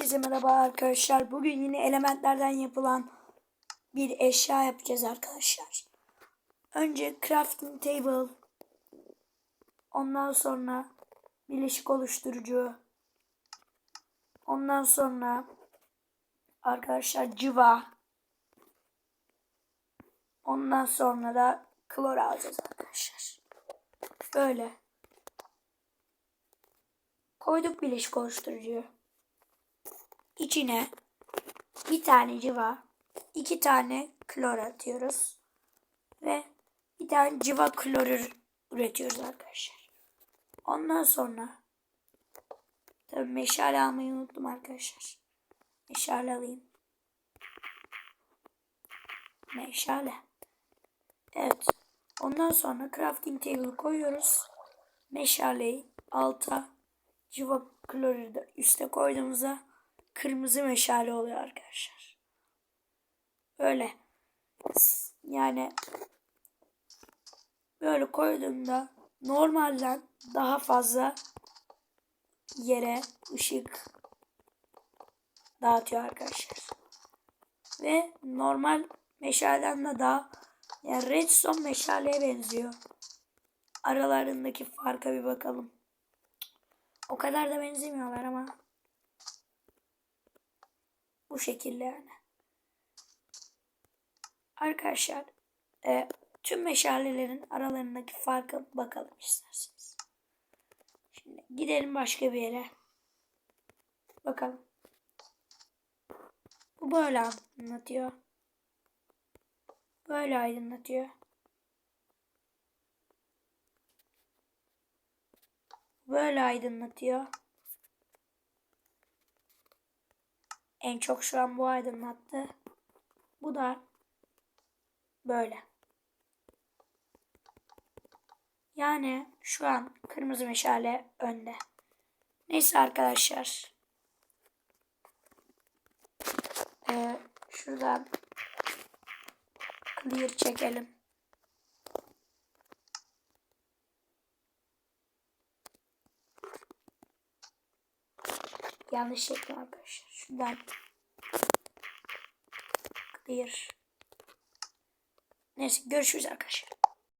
Herkese merhaba arkadaşlar. Bugün yine elementlerden yapılan bir eşya yapacağız arkadaşlar. Önce crafting table. Ondan sonra bileşik oluşturucu. Ondan sonra arkadaşlar cıva. Ondan sonra da klor alacağız arkadaşlar. Böyle. Koyduk bileşik oluşturucuyu içine bir tane civa, iki tane klor atıyoruz. Ve bir tane civa klorür üretiyoruz arkadaşlar. Ondan sonra tabii meşale almayı unuttum arkadaşlar. Meşale alayım. Meşale. Evet. Ondan sonra crafting table koyuyoruz. Meşaleyi alta civa klorürü de üste koyduğumuzda kırmızı meşale oluyor arkadaşlar. Öyle. Yani böyle koyduğumda normalden daha fazla yere ışık dağıtıyor arkadaşlar. Ve normal meşaleden de daha yani redstone meşaleye benziyor. Aralarındaki farka bir bakalım. O kadar da benzemiyorlar ama şekilde yani. Arkadaşlar e, tüm meşalelerin aralarındaki farka bakalım isterseniz. Şimdi gidelim başka bir yere. Bakalım. Bu böyle anlatıyor. Böyle aydınlatıyor. Böyle aydınlatıyor. En çok şu an bu aydınlattı. Bu da böyle. Yani şu an kırmızı meşale önde. Neyse arkadaşlar. Ee, şuradan clear çekelim. Yanlış çektim arkadaşlar. Şuradan clear. Neyse görüşürüz arkadaşlar.